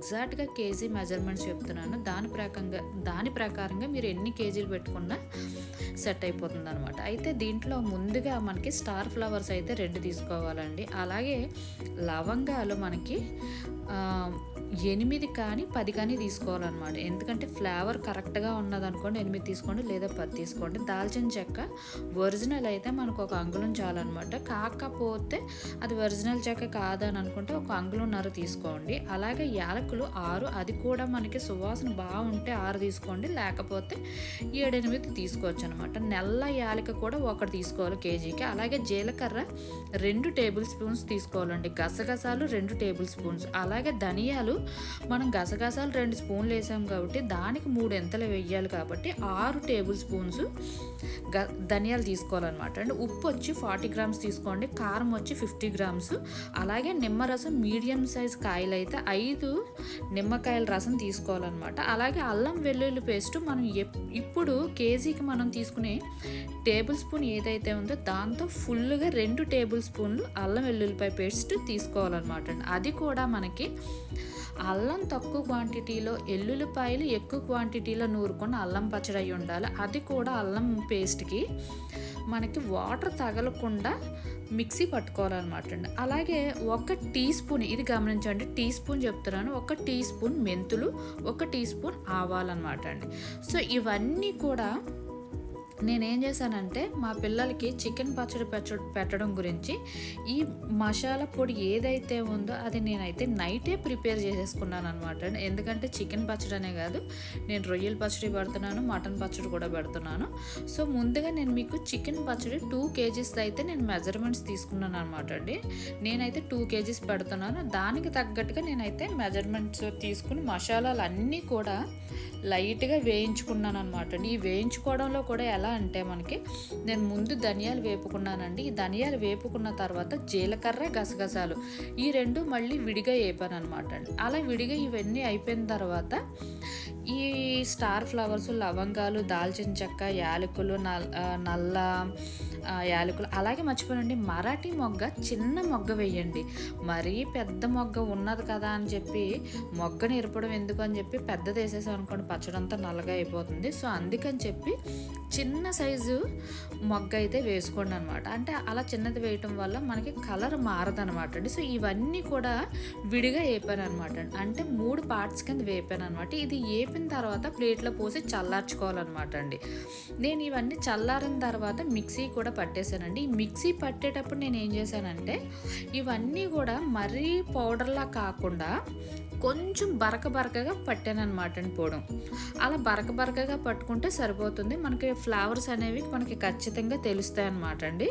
ఎగ్జాక్ట్గా KG measurements చెప్తున్నాను. దాని ప్రకారంగా దాని ప్రకారంగా మీరు ఎన్ని కేజీలు పెట్టుకున్నా సెట్ అయిపోతుంది అనమాట అయితే దీంట్లో ముందుగా మనకి స్టార్ ఫ్లవర్స్ అయితే రెండు తీసుకోవాలండి. అలాగే లవంగాలు మనకి ఎనిమిది కానీ పది కానీ తీసుకోవాలన్నమాట. ఎందుకంటే ఫ్లేవర్ కరెక్ట్గా ఉన్నదనుకోండి ఎనిమిది తీసుకోండి లేదా పది తీసుకోండి. దాల్చిన చెక్క ఒరిజినల్ అయితే మనకు ఒక అంగుళం చాలన్నమాట. కాకపోతే అది ఒరిజినల్ చెక్క కాదని అనుకుంటే ఒక అంగుళంన్నర తీసుకోండి. అలాగే యాలకులు ఆరు అది కూడా మనకి సువాసన బాగుంటే ఆరు తీసుకోండి. లేకపోతే ఏడెనిమిది తీసుకోవచ్చు అనమాట నల్ల యాలక కూడా ఒకటి తీసుకోవాలి కేజీకి. అలాగే జీలకర్ర రెండు టేబుల్ స్పూన్స్ తీసుకోవాలండి. గసగసాలు రెండు టేబుల్ స్పూన్స్. అలాగే ధనియాలు మనం గసగసాలు రెండు స్పూన్లు వేసాం కాబట్టి దానికి మూడు ఎంతలు వేయాలి కాబట్టి ఆరు టేబుల్ స్పూన్స్ గ ధనియాలు తీసుకోవాలన్నమాట. అండి ఉప్పు వచ్చి ఫార్టీ గ్రామ్స్ తీసుకోండి. కారం వచ్చి ఫిఫ్టీ గ్రామ్స్. అలాగే నిమ్మరసం మీడియం సైజ్ కాయలు అయితే ఐదు నిమ్మకాయల రసం తీసుకోవాలన్నమాట. అలాగే అల్లం వెల్లుల్లి పేస్ట్ మనం ఎప్- ఇప్పుడు కేజీకి మనం తీసుకుని టేబుల్ స్పూన్ ఏదైతే ఉందో దాంతో ఫుల్గా రెండు టేబుల్ స్పూన్లు అల్లం వెల్లుల్లిపాయ పేస్ట్ తీసుకోవాలన్నమాట అండి. అది కూడా మనకి అల్లం తక్కువ క్వాంటిటీలో ఎల్లుల్లిపాయలు ఎక్కువ క్వాంటిటీలో నూరుకొని అల్లం పచ్చడి అయి ఉండాలి. అది కూడా అల్లం పేస్ట్కి మనకి వాటర్ తగలకుండా మిక్సీ పట్టుకోవాలన్నమాట అండి. అలాగే ఒక టీ స్పూన్ ఇది గమనించండి టీ స్పూన్ చెప్తున్నాను. ఒక టీ స్పూన్ మెంతులు ఒక టీ స్పూన్ ఆవాలన్నమాట అండి. సో ఇవన్నీ కూడా నేనేం చేశానంటే మా పిల్లలకి చికెన్ పచ్చడి పెట్టడం గురించి ఈ మసాలా పొడి ఏదైతే ఉందో అది నేనైతే నైటే ప్రిపేర్ చేసేసుకున్నాను అనమాట ఎందుకంటే చికెన్ పచ్చడి అనే కాదు నేను రొయ్యల పచ్చడి పెడుతున్నాను మటన్ పచ్చడి కూడా పెడుతున్నాను. సో ముందుగా నేను మీకు చికెన్ పచ్చడి టూ కేజీస్ అయితే నేను మెజర్మెంట్స్ తీసుకున్నాను అనమాట అండి. నేనైతే టూ కేజీస్ పెడుతున్నాను. దానికి తగ్గట్టుగా నేనైతే మెజర్మెంట్స్ తీసుకుని మసాలాలు అన్నీ కూడా లైట్గా వేయించుకున్నాను అనమాట అండి. ఈ వేయించుకోవడంలో కూడా ఎలా అంటే మనకి నేను ముందు ధనియాలు వేపుకున్నానండి. ఈ ధనియాలు వేపుకున్న తర్వాత జీలకర్ర గసగసాలు ఈ రెండు మళ్ళీ విడిగా వేపాను అనమాట అండి. అలా విడిగా ఇవన్నీ అయిపోయిన తర్వాత ఈ స్టార్ ఫ్లవర్స్ లవంగాలు దాల్చిన చెక్క యాలకులు నల్ నల్ల యాలకులు అలాగే మర్చిపోనండి. మరాఠీ మొగ్గ చిన్న మొగ్గ వేయండి. మరీ పెద్ద మొగ్గ ఉన్నది కదా అని చెప్పి మొగ్గని ఇరపడం ఎందుకు అని చెప్పి పెద్దది వేసేసాం అనుకోండి పచ్చడంతా నల్లగా అయిపోతుంది. సో అందుకని చెప్పి చిన్న చిన్న సైజు మొగ్గ అయితే వేసుకోండి అనమాట అంటే అలా చిన్నది వేయటం వల్ల మనకి కలర్ మారదనమాట అండి. సో ఇవన్నీ కూడా విడిగా వేపాను అనమాట అంటే మూడు పార్ట్స్ కింద వేపాను అనమాట ఇది వేపిన తర్వాత ప్లేట్లో పోసి చల్లార్చుకోవాలన్నమాట అండి. నేను ఇవన్నీ చల్లారిన తర్వాత మిక్సీ కూడా పట్టేశానండి. ఈ మిక్సీ పట్టేటప్పుడు నేను ఏం చేశానంటే ఇవన్నీ కూడా మరీ పౌడర్లా కాకుండా కొంచెం బరక బరకగా పట్టాను అనమాట అండి పొడం. అలా బరక బరకగా పట్టుకుంటే సరిపోతుంది. మనకి ఫ్లవర్స్ అనేవి మనకి ఖచ్చితంగా తెలుస్తాయి అనమాట అండి.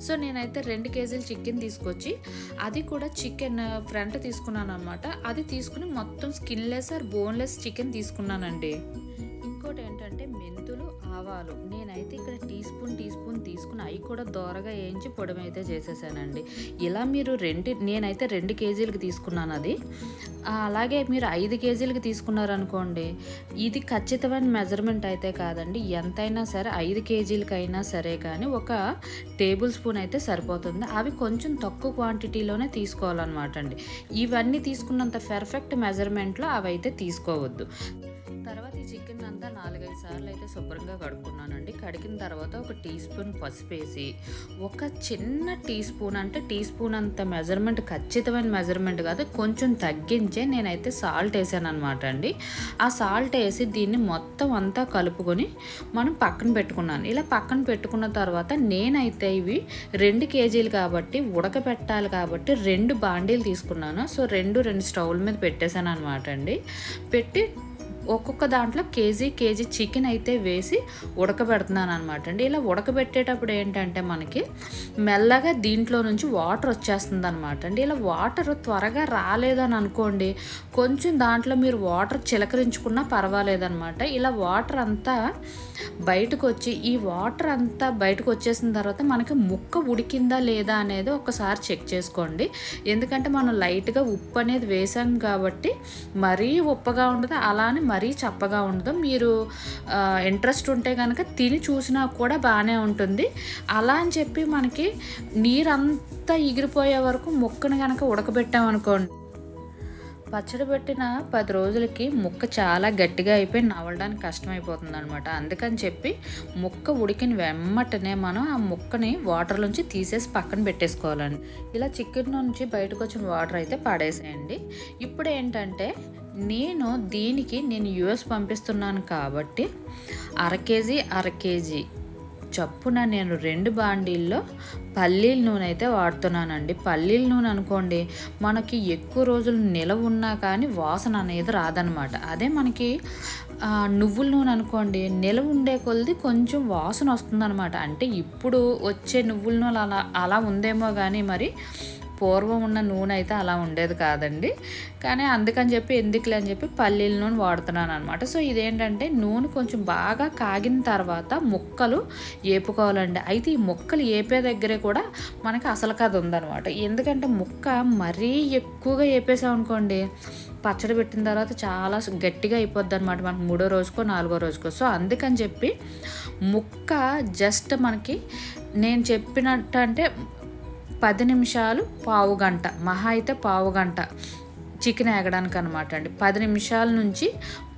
సో నేనైతే రెండు కేజీలు చికెన్ తీసుకొచ్చి అది కూడా చికెన్ ఫ్రంట్ తీసుకున్నాను అనమాట అది తీసుకుని మొత్తం స్కిన్లెస్ ఆర్ బోన్లెస్ చికెన్ తీసుకున్నానండి. ఇంకోటి ఏంటంటే మెంతులు ఆవాలు. నేనైతే ఇక్కడ టీ స్పూన్ టీ స్పూన్ తీసుకుని అవి కూడా దోరగా వేయించి పొడమైతే అయితే చేసేసానండి. ఇలా మీరు రెండు నేనైతే రెండు కేజీలకి తీసుకున్నాను అది. అలాగే మీరు ఐదు కేజీలకి తీసుకున్నారనుకోండి ఇది ఖచ్చితమైన మెజర్మెంట్ అయితే కాదండి. ఎంతైనా సరే ఐదు కేజీలకైనా సరే కానీ ఒక టేబుల్ స్పూన్ అయితే సరిపోతుంది. అవి కొంచెం తక్కువ క్వాంటిటీలోనే తీసుకోవాలన్నమాట అండి. ఇవన్నీ తీసుకున్నంత పర్ఫెక్ట్ మెజర్మెంట్లో అవి అయితే తీసుకోవద్దు. తర్వాత ఈ చికెన్ అంతా నాలుగైదు సార్లు అయితే శుభ్రంగా కడుక్కున్నానండి. కడిగిన తర్వాత ఒక టీ స్పూన్ పసుపు వేసి ఒక చిన్న టీ స్పూన్ అంటే టీ స్పూన్ అంత మెజర్మెంట్ ఖచ్చితమైన మెజర్మెంట్ కాదు కొంచెం తగ్గించే నేనైతే సాల్ట్ వేసాను అనమాట అండి. ఆ సాల్ట్ వేసి దీన్ని మొత్తం అంతా కలుపుకొని మనం పక్కన పెట్టుకున్నాను. ఇలా పక్కన పెట్టుకున్న తర్వాత నేనైతే ఇవి రెండు కేజీలు కాబట్టి ఉడకబెట్టాలి కాబట్టి రెండు బాండీలు తీసుకున్నాను. సో రెండు రెండు స్టవ్ల మీద పెట్టేశాను అనమాట అండి. పెట్టి ఒక్కొక్క దాంట్లో కేజీ కేజీ చికెన్ అయితే వేసి ఉడకబెడుతున్నాను అనమాట అండి ఇలా ఉడకబెట్టేటప్పుడు ఏంటంటే మనకి మెల్లగా దీంట్లో నుంచి వాటర్ వచ్చేస్తుంది అనమాట అండి ఇలా వాటర్ త్వరగా రాలేదని అనుకోండి కొంచెం దాంట్లో మీరు వాటర్ చిలకరించుకున్నా పర్వాలేదనమాట ఇలా వాటర్ అంతా బయటకు వచ్చి ఈ వాటర్ అంతా బయటకు వచ్చేసిన తర్వాత మనకి ముక్క ఉడికిందా లేదా అనేది ఒకసారి చెక్ చేసుకోండి. ఎందుకంటే మనం లైట్గా ఉప్పు అనేది వేసాం కాబట్టి మరీ ఉప్పగా ఉండదు అలానే మరీ మరీ చప్పగా ఉండదు. మీరు ఇంట్రెస్ట్ ఉంటే కనుక తిని చూసినా కూడా బాగానే ఉంటుంది. అలా అని చెప్పి మనకి నీరంతా ఎగిరిపోయే వరకు ముక్కను కనుక ఉడకబెట్టామనుకోండి పచ్చడి పెట్టిన పది రోజులకి ముక్క చాలా గట్టిగా అయిపోయి నవలడానికి కష్టమైపోతుంది అనమాట అందుకని చెప్పి ముక్క ఉడికిన వెమ్మటనే మనం ఆ ముక్కని వాటర్లోంచి తీసేసి పక్కన పెట్టేసుకోవాలండి. ఇలా చికెన్ నుంచి బయటకు వచ్చిన వాటర్ అయితే పడేసేయండి. ఇప్పుడు ఏంటంటే నేను దీనికి నేను యుఎస్ పంపిస్తున్నాను కాబట్టి అర కేజీ అర కేజీ చప్పున నేను రెండు బాండీల్లో పల్లీల నూనె అయితే వాడుతున్నానండి. పల్లీల నూనె అనుకోండి మనకి ఎక్కువ రోజులు నిలవ ఉన్నా కానీ వాసన అనేది రాదనమాట అదే మనకి నువ్వుల నూనె అనుకోండి నిలవ ఉండే కొలది కొంచెం వాసన వస్తుందన్నమాట. అంటే ఇప్పుడు వచ్చే నువ్వుల నూనె అలా అలా ఉందేమో కానీ మరి పూర్వం ఉన్న నూనె అయితే అలా ఉండేది కాదండి. కానీ అందుకని చెప్పి ఎందుకులే అని చెప్పి పల్లీల నూనె వాడుతున్నాను అనమాట సో ఇదేంటంటే నూనె కొంచెం బాగా కాగిన తర్వాత ముక్కలు ఏపుకోవాలండి. అయితే ఈ ముక్కలు ఏపే దగ్గరే కూడా మనకి అసలు కథ ఉందనమాట ఎందుకంటే ముక్క మరీ ఎక్కువగా ఏపేసామనుకోండి పచ్చడి పెట్టిన తర్వాత చాలా గట్టిగా అయిపోద్ది అనమాట మనకు మూడో రోజుకో నాలుగో రోజుకో. సో అందుకని చెప్పి ముక్క జస్ట్ మనకి నేను చెప్పినట్టు అంటే పది నిమిషాలు పావు గంట. మహా అయితే పావు గంట. చికెన్ ఎగడానికి అనమాట అండి. పది నిమిషాల నుంచి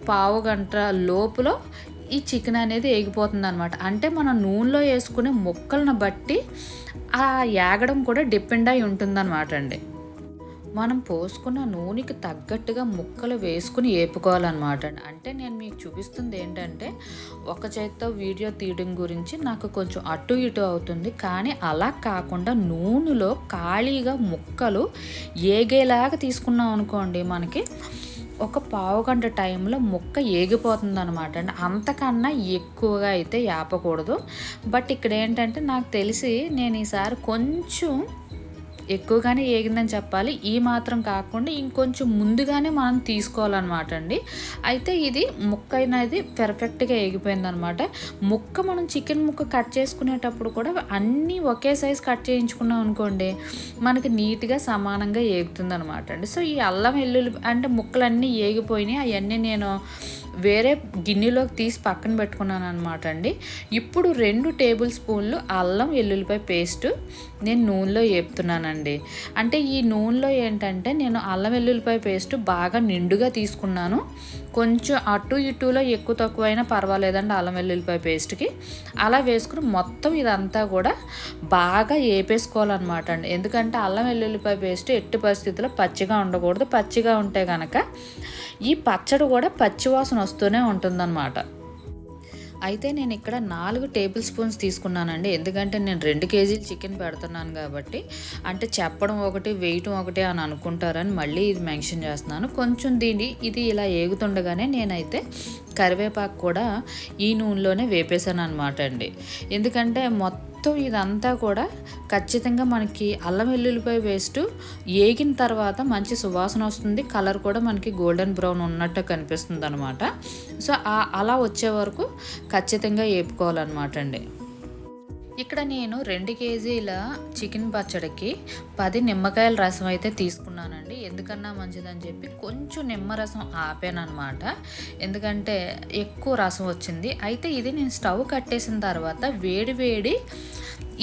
పావు గంట లోపులో ఈ చికెన్ అనేది ఏగిపోతుంది అనమాట అంటే మనం నూనెలో వేసుకునే ముక్కలను బట్టి ఆ ఏగడం కూడా డిపెండ్ అయి ఉంటుందన్నమాట అండి. మనం పోసుకున్న నూనెకి తగ్గట్టుగా ముక్కలు వేసుకుని వేపుకోవాలన్నమాట అంటే నేను మీకు చూపిస్తుంది ఏంటంటే ఒక చేత్తో వీడియో తీయడం గురించి నాకు కొంచెం అటు ఇటు అవుతుంది. కానీ అలా కాకుండా నూనెలో ఖాళీగా ముక్కలు ఏగేలాగా తీసుకున్నాం అనుకోండి మనకి ఒక పావు గంట టైంలో ముక్క ఏగిపోతుంది అనమాట అండి. అంతకన్నా ఎక్కువగా అయితే ఏపకూడదు బట్ ఇక్కడ ఏంటంటే నాకు తెలిసి నేను ఈసారి కొంచెం ఎక్కువగానే ఏగిందని చెప్పాలి. ఈ మాత్రం కాకుండా ఇంకొంచెం ముందుగానే మనం తీసుకోవాలన్నమాట అండి. అయితే ఇది ముక్క అనేది పెర్ఫెక్ట్గా ఏగిపోయిందనమాట ముక్క మనం చికెన్ ముక్క కట్ చేసుకునేటప్పుడు కూడా అన్నీ ఒకే సైజ్ కట్ చేయించుకున్నాం అనుకోండి మనకి నీట్గా సమానంగా ఏగుతుంది అనమాట అండి. సో ఈ అల్లం వెల్లుల్లి అంటే ముక్కలన్నీ ఏగిపోయినాయి. అవన్నీ నేను వేరే గిన్నెలోకి తీసి పక్కన పెట్టుకున్నాను అనమాట అండి. ఇప్పుడు రెండు టేబుల్ స్పూన్లు అల్లం వెల్లుల్లిపాయ పేస్ట్ నేను నూనెలో వేపుతున్నానండి అంటే ఈ నూనెలో ఏంటంటే నేను అల్లం వెల్లుల్లిపాయ పేస్ట్ బాగా నిండుగా తీసుకున్నాను. కొంచెం అటు ఇటులో ఎక్కువ తక్కువ అయినా పర్వాలేదండి అల్లం వెల్లుల్లిపాయ పేస్ట్కి. అలా వేసుకుని మొత్తం ఇదంతా కూడా బాగా ఏపేసుకోవాలన్నమాట అండి. ఎందుకంటే అల్లం వెల్లుల్లిపాయ పేస్ట్ ఎట్టి పరిస్థితుల్లో పచ్చిగా ఉండకూడదు. పచ్చిగా ఉంటే కనుక ఈ పచ్చడి కూడా పచ్చివాసన వస్తూనే ఉంటుందన్నమాట. అయితే నేను ఇక్కడ నాలుగు టేబుల్ స్పూన్స్ తీసుకున్నానండి. ఎందుకంటే నేను రెండు కేజీలు చికెన్ పెడుతున్నాను కాబట్టి అంటే చెప్పడం ఒకటి వేయటం ఒకటి అని అనుకుంటారని మళ్ళీ ఇది మెన్షన్ చేస్తున్నాను. కొంచెం దీన్ని ఇది ఇలా ఏగుతుండగానే నేనైతే కరివేపాకు కూడా ఈ నూనెలోనే వేపేశాను అనమాట అండి. ఎందుకంటే మొత్తం మొత్తం ఇదంతా కూడా ఖచ్చితంగా మనకి అల్లం వెల్లుల్లిపాయ వేస్ట్ ఏగిన తర్వాత మంచి సువాసన వస్తుంది. కలర్ కూడా మనకి గోల్డెన్ బ్రౌన్ ఉన్నట్టు కనిపిస్తుంది అనమాట సో అలా వచ్చే వరకు ఖచ్చితంగా వేపుకోవాలన్నమాట అండి. ఇక్కడ నేను రెండు కేజీల చికెన్ పచ్చడికి పది నిమ్మకాయల రసం అయితే తీసుకున్నానండి. ఎందుకన్నా మంచిదని చెప్పి కొంచెం నిమ్మరసం ఆపానమాట ఎందుకంటే ఎక్కువ రసం వచ్చింది. అయితే ఇది నేను స్టవ్ కట్టేసిన తర్వాత వేడి వేడి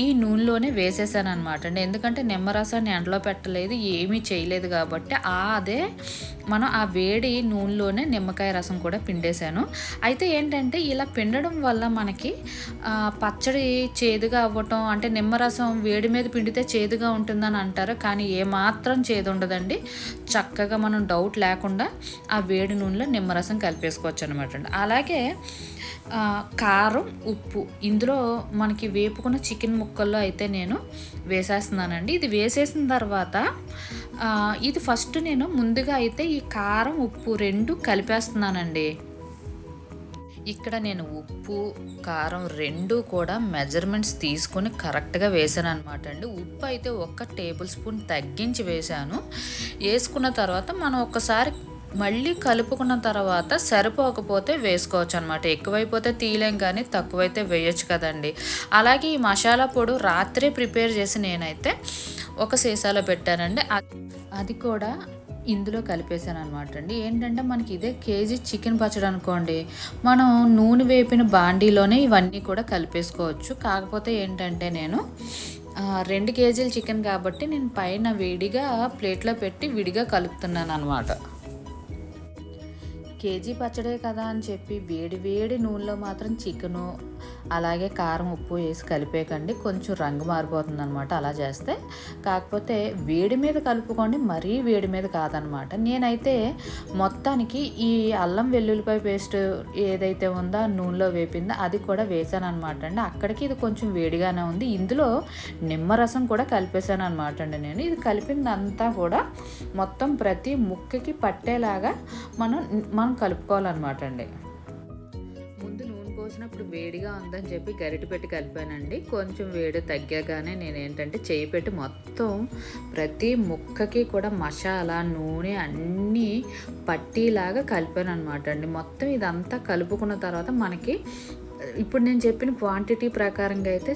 ఈ నూనెలోనే వేసేసాను అనమాట అండి. ఎందుకంటే నిమ్మరసాన్ని ఎండలో పెట్టలేదు ఏమీ చేయలేదు కాబట్టి ఆ అదే మనం ఆ వేడి నూనెలోనే నిమ్మకాయ రసం కూడా పిండేశాను. అయితే ఏంటంటే ఇలా పిండడం వల్ల మనకి పచ్చడి చేదుగా అవ్వటం అంటే నిమ్మరసం వేడి మీద పిండితే చేదుగా ఉంటుందని అంటారు కానీ ఏమాత్రం చేదు ఉండదండి. చక్కగా మనం డౌట్ లేకుండా ఆ వేడి నూనెలో నిమ్మరసం కలిపేసుకోవచ్చు అనమాట అండి. అలాగే కారం ఉప్పు. ఇందులో మనకి వేపుకున్న చికెన్ ముక్కల్లో అయితే నేను వేసేస్తున్నానండి. ఇది వేసేసిన తర్వాత ఇది ఫస్ట్ నేను ముందుగా అయితే ఈ కారం ఉప్పు రెండు కలిపేస్తున్నానండి. ఇక్కడ నేను ఉప్పు కారం రెండు కూడా మెజర్మెంట్స్ తీసుకొని కరెక్ట్గా వేసాను అనమాట అండి. ఉప్పు అయితే ఒక్క టేబుల్ స్పూన్ తగ్గించి వేశాను వేసుకున్న తర్వాత మనం ఒక్కసారి మళ్ళీ కలుపుకున్న తర్వాత సరిపోకపోతే వేసుకోవచ్చు అనమాట ఎక్కువైపోతే తీయలేం కానీ తక్కువైతే వేయొచ్చు కదండి. అలాగే ఈ మసాలా పొడి రాత్రే ప్రిపేర్ చేసి నేనైతే ఒక సీసాలో పెట్టానండి. అది కూడా ఇందులో కలిపేసాను అనమాట అండి. ఏంటంటే మనకి ఇదే కేజీ చికెన్ పచ్చడి అనుకోండి మనం నూనె వేపిన బాండీలోనే ఇవన్నీ కూడా కలిపేసుకోవచ్చు. కాకపోతే ఏంటంటే నేను రెండు కేజీల చికెన్ కాబట్టి నేను పైన వేడిగా ప్లేట్లో పెట్టి విడిగా కలుపుతున్నాను అనమాట కేజీ పచ్చడే కదా అని చెప్పి వేడి వేడి నూనెలో మాత్రం చికెను అలాగే కారం ఉప్పు వేసి కలిపేకండి కొంచెం రంగు మారిపోతుంది అనమాట అలా చేస్తే. కాకపోతే వేడి మీద కలుపుకోండి మరీ వేడి మీద కాదనమాట నేనైతే మొత్తానికి ఈ అల్లం వెల్లుల్లిపాయ పేస్ట్ ఏదైతే ఉందో నూనెలో వేపిందో అది కూడా వేసాను అనమాట అండి. అక్కడికి ఇది కొంచెం వేడిగానే ఉంది. ఇందులో నిమ్మరసం కూడా కలిపేశాను అనమాట అండి నేను. ఇది కలిపిందంతా కూడా మొత్తం ప్రతి ముక్కకి పట్టేలాగా మనం మనం కలుపుకోవాలన్నమాట అండి. పోసినప్పుడు వేడిగా ఉందని చెప్పి గరిట పెట్టి కలిపానండి. కొంచెం వేడి తగ్గాగానే నేను ఏంటంటే చేయి పెట్టి మొత్తం ప్రతి ముక్కకి కూడా మసాలా నూనె అన్నీ పట్టిలాగా కలిపాను అనమాట అండి. మొత్తం ఇదంతా కలుపుకున్న తర్వాత మనకి ఇప్పుడు నేను చెప్పిన క్వాంటిటీ ప్రకారంగా అయితే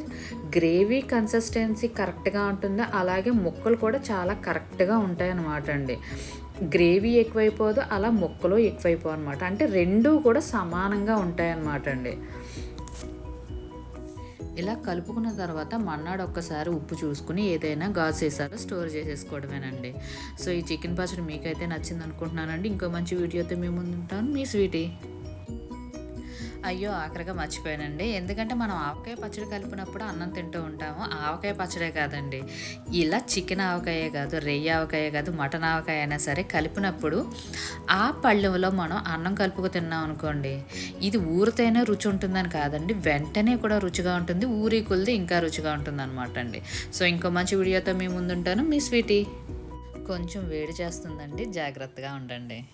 గ్రేవీ కన్సిస్టెన్సీ కరెక్ట్గా ఉంటుంది అలాగే ముక్కలు కూడా చాలా కరెక్ట్గా ఉంటాయి అన్నమాట అండి. గ్రేవీ ఎక్కువైపోదు అలా ముక్కలు ఎక్కువైపో అనమాట అంటే రెండూ కూడా సమానంగా ఉంటాయన్నమాట అండి. ఇలా కలుపుకున్న తర్వాత మన్నాడు ఒక్కసారి ఉప్పు చూసుకుని ఏదైనా గాజు చేశారో స్టోర్ చేసేసుకోవడమేనండి. సో ఈ చికెన్ పచ్చడి మీకైతే నచ్చింది అనుకుంటున్నానండి ఇంకో మంచి వీడియోతో మేము ముందుంటాను. మీ స్వీటీ. అయ్యో ఆఖరిగా మర్చిపోయానండి. ఎందుకంటే మనం ఆవకాయ పచ్చడి కలిపినప్పుడు అన్నం తింటూ ఉంటాము. ఆవకాయ పచ్చడే కాదండి. ఇలా చికెన్ ఆవకాయే కాదు రెయ్యి ఆవకాయ కాదు మటన్ ఆవకాయ అయినా సరే కలిపినప్పుడు ఆ పళ్ళెంలో మనం అన్నం కలుపుకు తిన్నాం అనుకోండి ఇది ఊరితేనే రుచి ఉంటుందని కాదండి. వెంటనే కూడా రుచిగా ఉంటుంది ఊరి కొలిది ఇంకా రుచిగా ఉంటుంది అనమాట అండి. సో ఇంకో మంచి వీడియోతో మీ ముందుంటాను. మీ స్వీటీ. కొంచెం వేడి చేస్తుందండి. జాగ్రత్తగా ఉండండి.